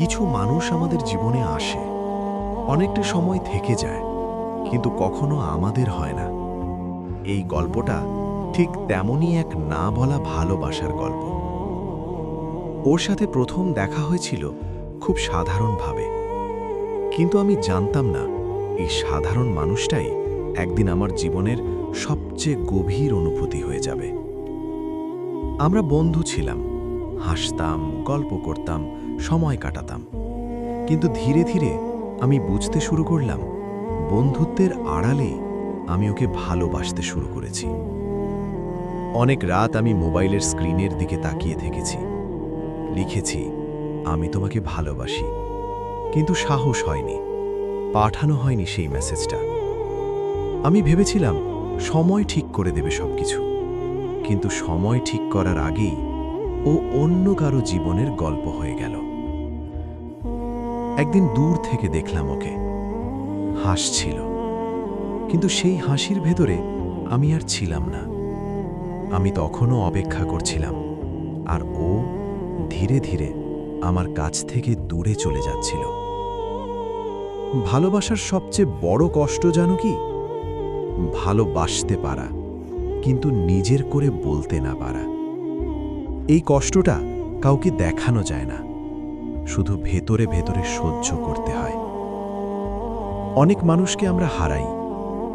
কিছু মানুষ আমাদের জীবনে আসে। অনেকটা সময় থেকে যায়, কিন্তু কখনো আমাদের হয় না। এই গল্পটা ঠিক তেমনই এক না বলা ভালোবাসার গল্প। ওর সাথে প্রথম দেখা হয়েছিল খুব সাধারণভাবে। কিন্তু আমি জানতাম না, এই সাধারণ মানুষটাই একদিন আমার জীবনের সবচেয়ে গভীর অনুভূতি হয়ে যাবে। আমরা বন্ধু ছিলাম, হাসতাম, গল্প করতাম সময় কাটাতাম। কিন্তু ধীরে ধীরে আমি বুঝতে শুরু করলাম, বন্ধুত্বের আড়ালে আমি ওকে ভালোবাসতে শুরু করেছি। অনেক রাত আমি মোবাইলের স্ক্রিনের দিকে তাকিয়ে থেকেছি। লিখেছি, আমি তোমাকে ভালোবাসি। কিন্তু সাহস হয়নি, পাঠানো হয়নি সেই মেসেজটা। আমি ভেবেছিলাম, সময় ঠিক করে দেবে সবকিছু। কিন্তু সময় ঠিক করার আগেই ও অন্য কারও জীবনের গল্প হয়ে গেল। একদিন দূর থেকে দেখলাম ওকে। হাসছিল কিন্তু সেই হাসির ভেতরে আমি আর ছিলাম না। আমি তখনও অপেক্ষা করছিলাম, আর ও ধীরে ধীরে আমার কাছ থেকে দূরে চলে যাচ্ছিল। ভালোবাসার সবচেয়ে বড় কষ্ট জানো কি? ভালোবাসতে পারা, কিন্তু নিজের করে বলতে না পারা। এই কষ্টটা কাউকে দেখানো যায় না। শুধু ভেতরে ভেতরে সহ্য করতে হয়। অনেক মানুষকে আমরা হারাই,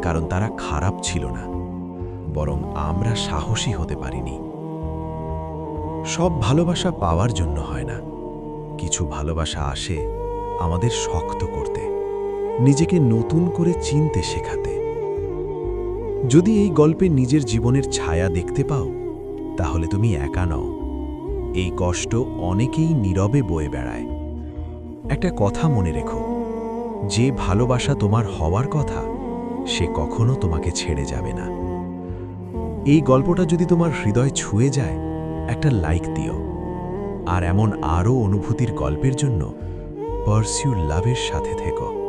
কারণ তারা খারাপ ছিল না, বরং আমরা সাহসী হতে পারিনি। সব ভালোবাসা পাওয়ার জন্য হয় না। কিছু ভালোবাসা আসে আমাদের শক্ত করতে, নিজেকে নতুন করে চিনতে শেখাতে। যদি এই গল্পে নিজের জীবনের ছায়া দেখতে পাও, তাহলে তুমি একা নও। এই কষ্ট অনেকেই নীরবে বয়ে বেড়ায়। একটা কথা মনে রেখো, যে ভালোবাসা তোমার হওয়ার কথা, সে কখনো তোমাকে ছেড়ে যাবে না। এই গল্পটা যদি তোমার হৃদয় ছুঁয়ে যায়, একটা লাইক দিও। আর এমন আরও অনুভূতির গল্পের জন্য পার্সিউ লাভের সাথে থেকো।